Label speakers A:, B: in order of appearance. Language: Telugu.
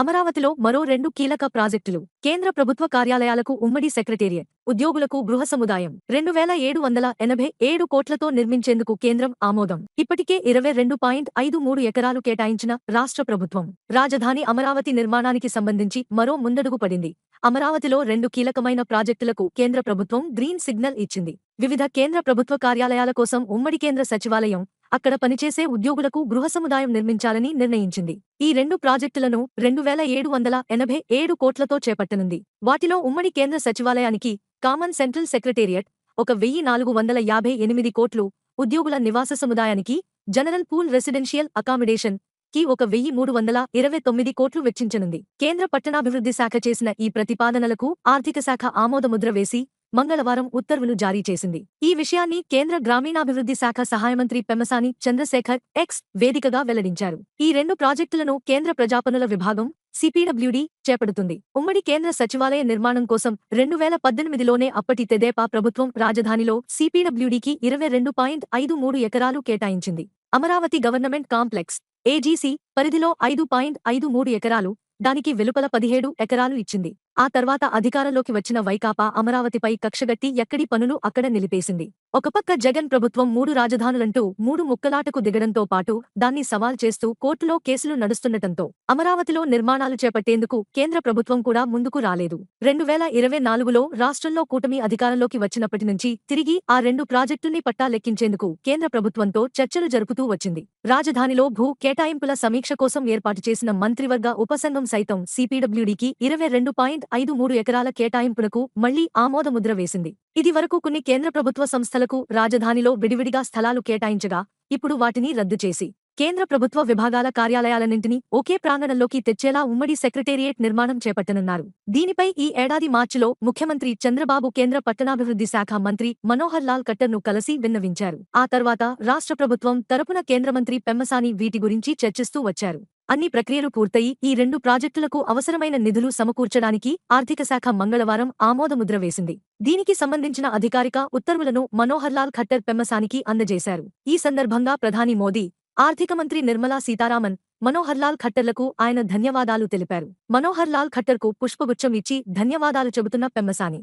A: అమరావతిలో మరో రెండు కీలక ప్రాజెక్టులు. కేంద్ర ప్రభుత్వ కార్యాలయాలకు ఉమ్మడి సెక్రటేరియట్ ఉద్యోగులకు గృహ సముదాయం. రెండు వేల ఏడు వందల ఎనభై ఏడు కోట్లతో నిర్మించేందుకు కేంద్రం ఆమోదం. ఇప్పటికే ఇరవై రెండు పాయింట్ ఐదు మూడు ఎకరాలు కేటాయించిన రాష్ట్ర ప్రభుత్వం రాజధాని అమరావతి నిర్మాణానికి సంబంధించి మరో ముందడుగు పడింది. అమరావతిలో రెండు కీలకమైన ప్రాజెక్టులకు కేంద్ర ప్రభుత్వం గ్రీన్ సిగ్నల్ ఇచ్చింది. వివిధ కేంద్ర ప్రభుత్వ కార్యాలయాల కోసం ఉమ్మడి కేంద్ర సచివాలయం అక్కడ పనిచేసే ఉద్యోగులకు గృహ సముదాయం నిర్మించాలని నిర్ణయించింది. ఈ రెండు ప్రాజెక్టులను రెండు వేల ఏడు వందల ఎనభై ఏడు కోట్లతో చేపట్టనుంది. వాటిలో ఉమ్మడి కేంద్ర సచివాలయానికి కామన్ సెంట్రల్ సెక్రటేరియట్ ఒక వెయ్యి నాలుగు వందల యాభై ఎనిమిది కోట్లు ఉద్యోగుల నివాస సముదాయానికి జనరల్ పూల్ రెసిడెన్షియల్ అకామిడేషన్కి ఒక వెయ్యి మూడు వందల ఇరవై తొమ్మిది కోట్లు వెచ్చించనుంది. కేంద్ర పట్టణాభివృద్ధి శాఖ చేసిన ఈ ప్రతిపాదనలకు ఆర్థిక శాఖ ఆమోదముద్ర వేసి మంగళవారం ఉత్తర్వులు జారీ చేసింది. ఈ విషయాన్ని కేంద్ర గ్రామీణాభివృద్ధి శాఖ సహాయ మంత్రి పెమ్మసాని చంద్రశేఖర్ ఎక్స్ వేదికగా వెల్లడించారు. ఈ రెండు ప్రాజెక్టులను కేంద్ర ప్రజాపనుల విభాగం సిపిడబ్ల్యూడి చేపడుతుంది. ఉమ్మడి కేంద్ర సచివాలయ నిర్మాణం కోసం రెండు వేల పద్దెనిమిదిలోనే అప్పటి తెదేపా ప్రభుత్వం రాజధానిలో సిపిడబ్ల్యూడికి ఇరవై రెండు పాయింట్ ఐదు మూడు ఎకరాలు కేటాయించింది. అమరావతి గవర్నమెంట్ కాంప్లెక్స్ ఏజీసీ పరిధిలో ఐదు పాయింట్ ఐదు మూడు ఎకరాలు దానికి వెలుపల పదిహేడు ఎకరాలు ఇచ్చింది. ఆ తర్వాత అధికారంలోకి వచ్చిన వైకాపా అమరావతిపై కక్షగట్టి ఎక్కడి పనులు అక్కడ నిలిపేసింది. ఒకపక్క జగన్ ప్రభుత్వం మూడు రాజధానులంటూ మూడు ముక్కలాటకు దిగడంతో పాటు దాన్ని సవాల్ చేస్తూ కోర్టులో కేసులు నడుస్తుండటంతో అమరావతిలో నిర్మాణాలు చేపట్టేందుకు కేంద్ర ప్రభుత్వం కూడా ముందుకు రాలేదు. రెండు వేల ఇరవై నాలుగులో రాష్ట్రంలో కూటమి అధికారంలోకి వచ్చినప్పటి నుంచి తిరిగి ఆ రెండు ప్రాజెక్టుల్ని పట్టా లెక్కించేందుకు కేంద్ర ప్రభుత్వంతో చర్చలు జరుపుతూ వచ్చింది. రాజధానిలో భూ కేటాయింపుల సమీక్ష కోసం ఏర్పాటు చేసిన మంత్రివర్గ ఉపసంఘం సైతం సిపిడబ్ల్యూడికి ఇరవై రెండు పాయింట్ ఐదు మూడు ఎకరాల కేటాయింపునకు మళ్ళీ ఆమోదముద్ర వేసింది. ఇది వరకు కొన్ని కేంద్ర ప్రభుత్వ సంస్థలకు రాజధానిలో విడివిడిగా స్థలాలు కేటాయించగా ఇప్పుడు వాటిని రద్దు చేసి కేంద్ర ప్రభుత్వ విభాగాల కార్యాలయాలన్నింటినీ ఒకే ప్రాంగణంలోకి తెచ్చేలా ఉమ్మడి సెక్రటేరియట్ నిర్మాణం చేపట్టనున్నారు. దీనిపై ఈ ఏడాది మార్చిలో ముఖ్యమంత్రి చంద్రబాబు కేంద్ర పట్టణాభివృద్ధి శాఖ మంత్రి మనోహర్ లాల్ ఖట్టర్ను కలిసి విన్నవించారు. ఆ తర్వాత రాష్ట్ర ప్రభుత్వం తరపున కేంద్ర మంత్రి పెమ్మసాని వీటి గురించి చర్చిస్తూ వచ్చారు. అన్ని ప్రక్రియలు పూర్తయి ఈ రెండు ప్రాజెక్టులకు అవసరమైన నిధులు సమకూర్చడానికి ఆర్థిక శాఖ మంగళవారం ఆమోదముద్ర వేసింది. దీనికి సంబంధించిన అధికారిక ఉత్తర్వులను మనోహర్లాల్ ఖట్టర్ పెమ్మసానికి అందజేశారు. ఈ సందర్భంగా ప్రధాని మోదీ ఆర్థిక మంత్రి నిర్మలా సీతారామన్ మనోహర్లాల్ ఖట్టర్లకు ఆయన ధన్యవాదాలు తెలిపారు. మనోహర్లాల్ ఖట్టర్కు పుష్పగుచ్చం ఇచ్చి ధన్యవాదాలు చెబుతున్న పెమ్మసాని